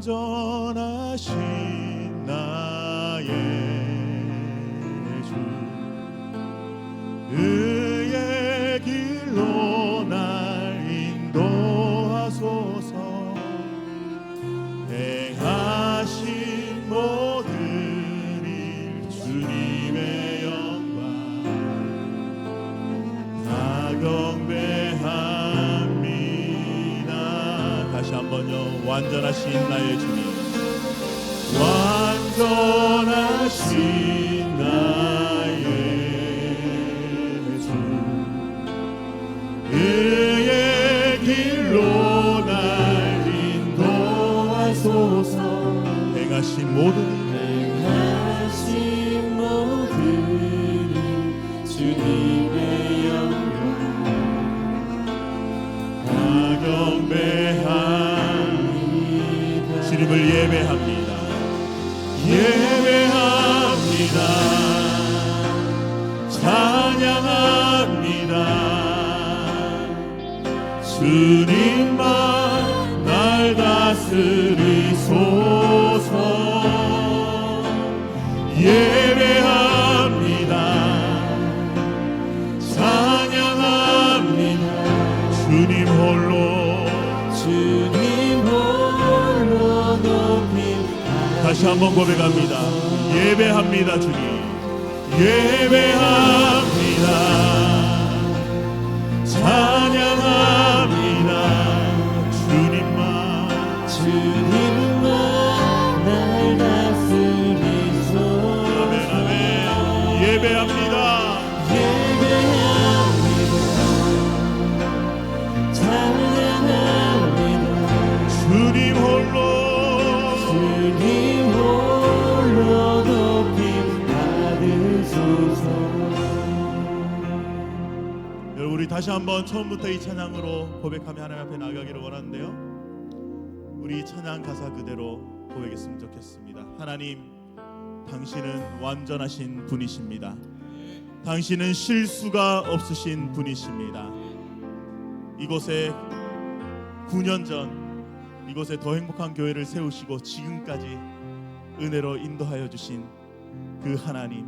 완전하신 한번요 완전하신 나의 주님. 완전하신 나의 주 그의 길로 날 인도하소서. 행하신 모든 일. 행하신 모든 일 주님 주님을 예배합니다. 예배합니다. 찬양합니다. 주님만 날 다스리 한번 고백합니다. 예배합니다, 주님. 예배합니다. 우리 다시 한번 처음부터 이 찬양으로 고백하며 하나님 앞에 나가기를 원하는데요. 우리 찬양 가사 그대로 고백했으면 좋겠습니다. 하나님, 당신은 완전하신 분이십니다. 당신은 실수가 없으신 분이십니다. 이곳에 9년 전 이곳에 더 행복한 교회를 세우시고 지금까지 은혜로 인도하여 주신 그 하나님,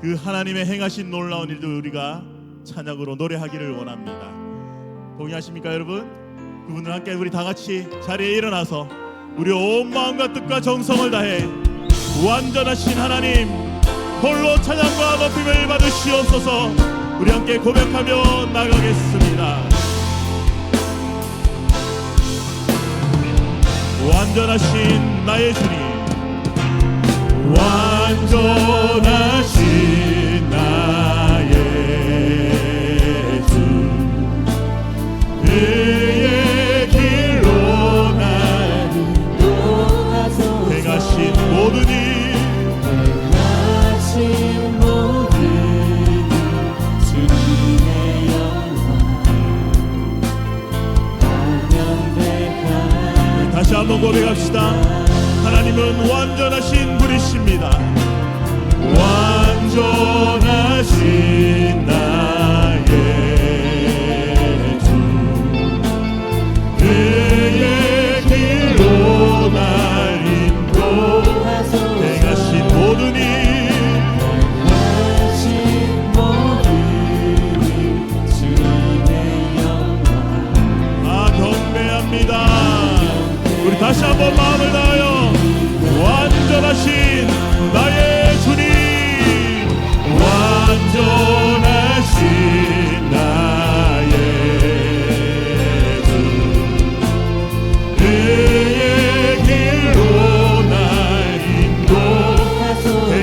그 하나님의 행하신 놀라운 일들 우리가 찬양으로 노래하기를 원합니다. 동의하십니까, 여러분? 그분들 함께 우리 다 같이 자리에 일어나서 우리 온 마음과 뜻과 정성을 다해 완전하신 하나님 홀로 찬양과 높임을 받으시옵소서. 우리 함께 고백하며 나가겠습니다. 완전하신 나의 주님 완전하신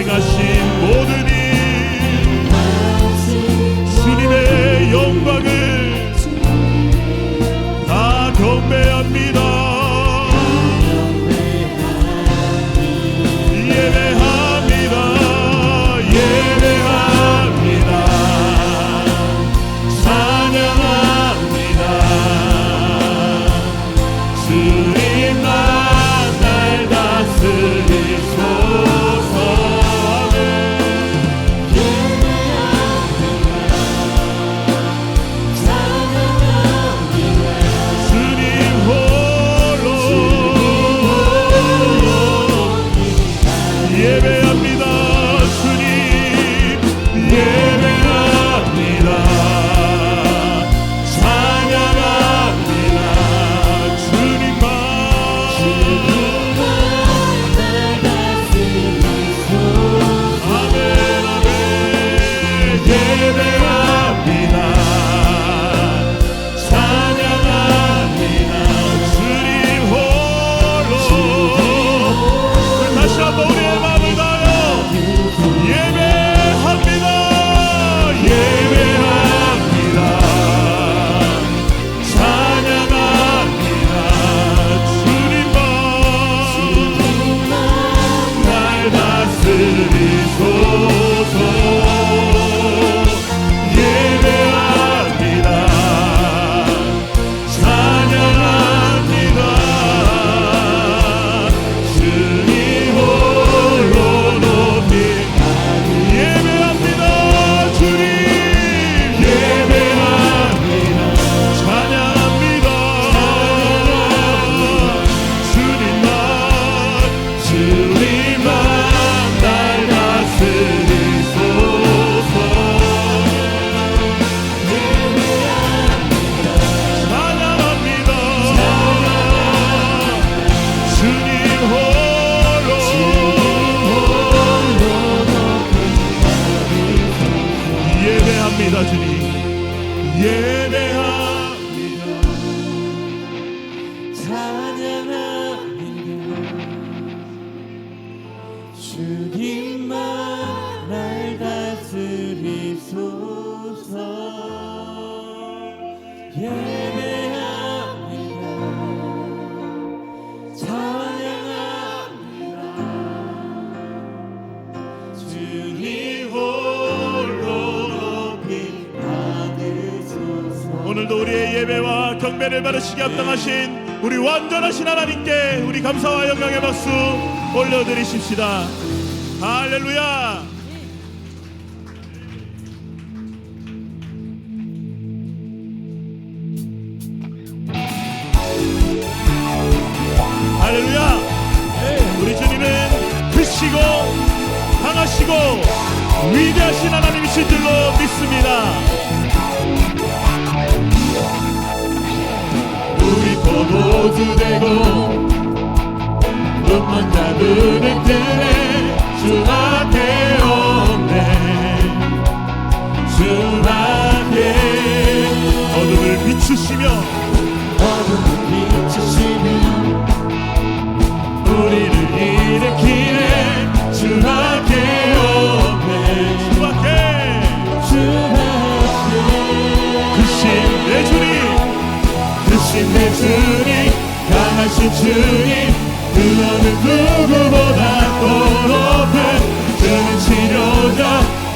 행하 우리의 예배와 경배를 받으시게 합당하신 우리 완전하신 하나님께 우리 감사와 영광의 박수 올려드리십시다. 할렐루야. 할렐루야. 우리 주님은 크시고 강하시고 위대하신 하나님이신 줄로 믿습니다. 포도주 되고 눈먼 자들을 뜨네 주밖에 없네. 주밖에 어둠을 비추시며 주님 강하신 주님 그 어느 누구보다 더 높은 주는 치료자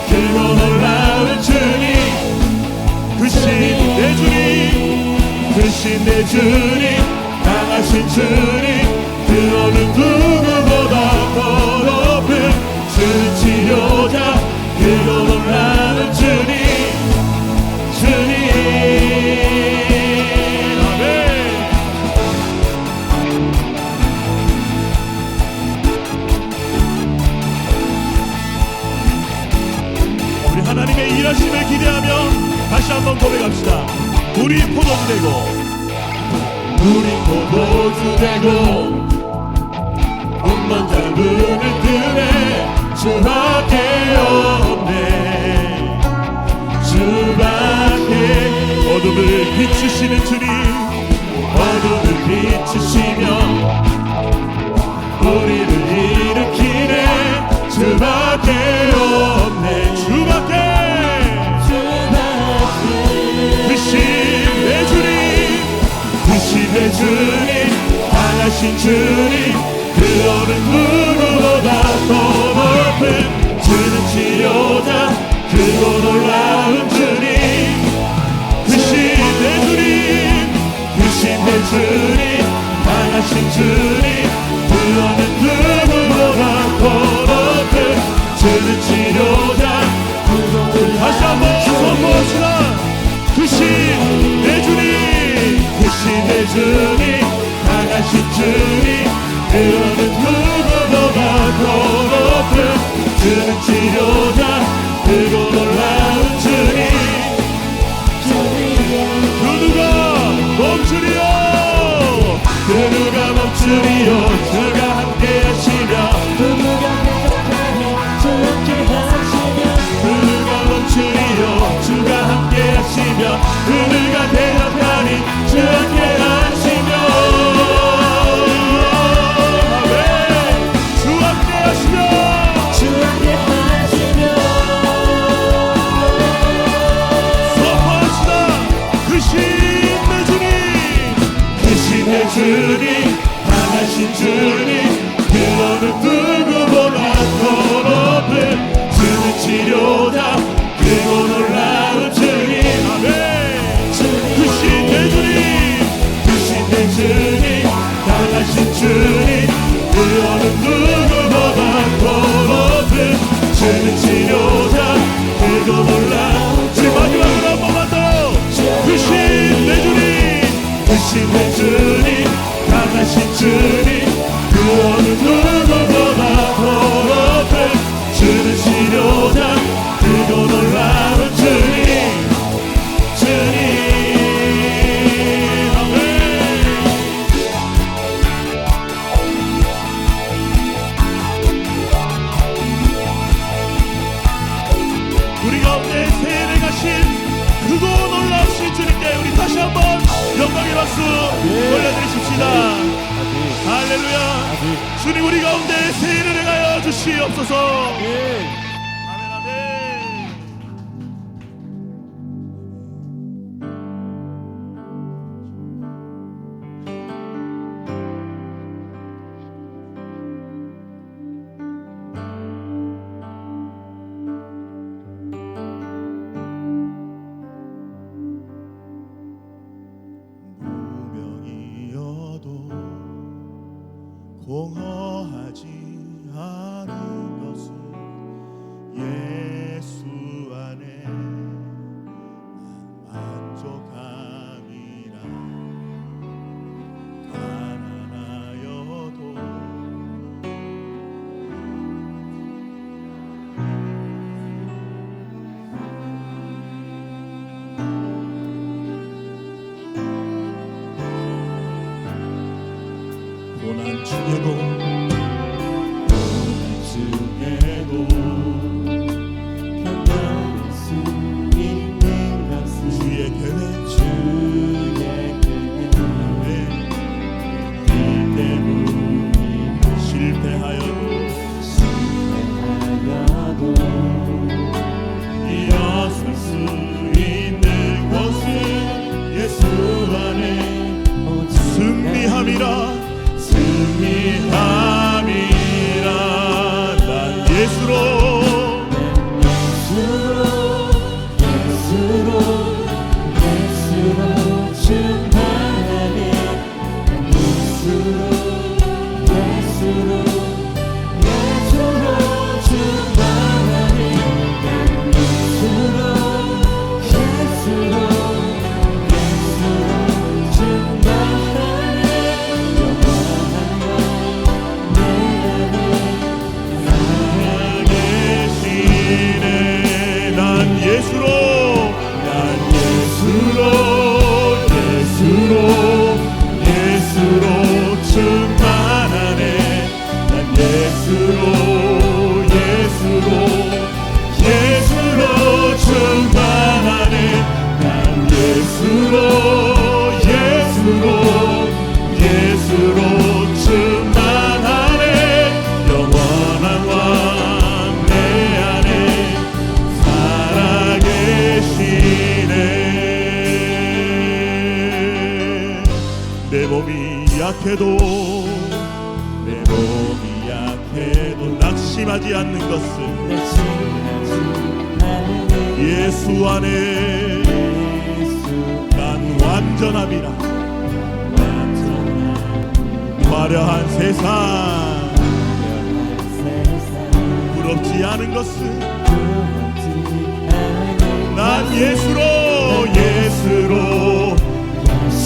크고 놀라운 주님. 크신 내 주님 크신 내 주님 강하신 주님 그 어느 누구보다 더 높은 주는 치료자 한번 고백합시다. 우리 포도주 되고 우리 포도주 되고 운만 잡은을 뜨네 주밖에 없네. 주밖에 어둠을 비추시는 주님 어둠을 비추시며 주님 강하신 주님 그 어느 누구보다 더 높은 주는 치료자 크고 놀라운 주님. 크신 내 주님 내 주님 강하신 주님 그 어느 고난 약해도 내 몸이 약해도 낙심하지 않는 것은 예수 안에 난 완전함이라. 화려한 세상 부럽지 않은 것은 난 예수로 예수로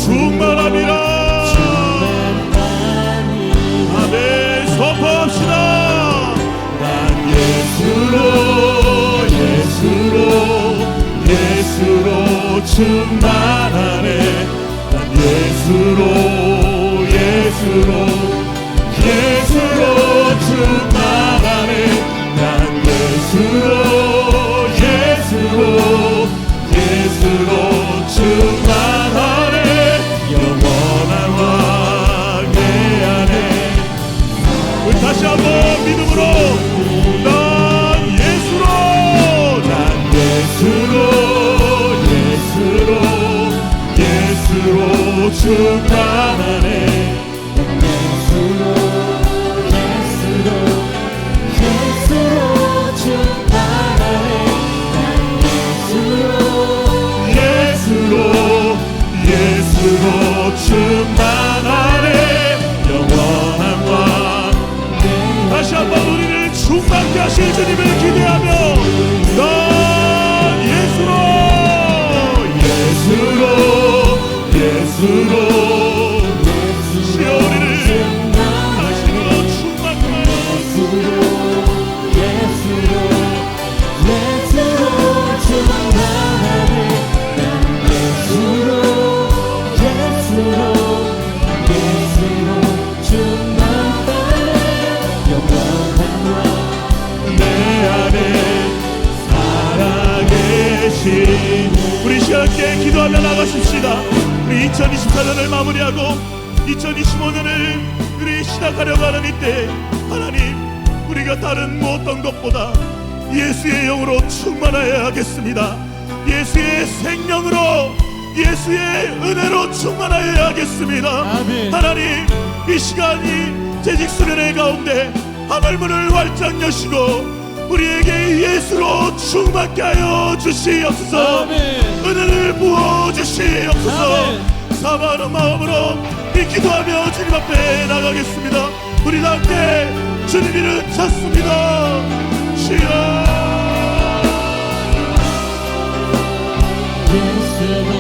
충만함이라 충만하네. 난 예수로 예수로 2024년을 마무리하고 2025년을 우리 시작하려고 하는 이때 하나님 우리가 다른 무엇던 것보다 예수의 영으로 충만하여야 하겠습니다 예수의 생명으로 예수의 은혜로 충만하여야 하겠습니다 아멘. 하나님 이 시간이 재직 수련회 가운데 하늘문을 활짝 여시고 우리에게 예수로 충만케 하여 주시옵소서 아멘. 은혜를 부어 주시옵소서 아멘. 사모하는 마음으로 이 기도하며 주님 앞에 나가겠습니다. 우리 다 함께 주님 이름 찾습니다. 주여 예수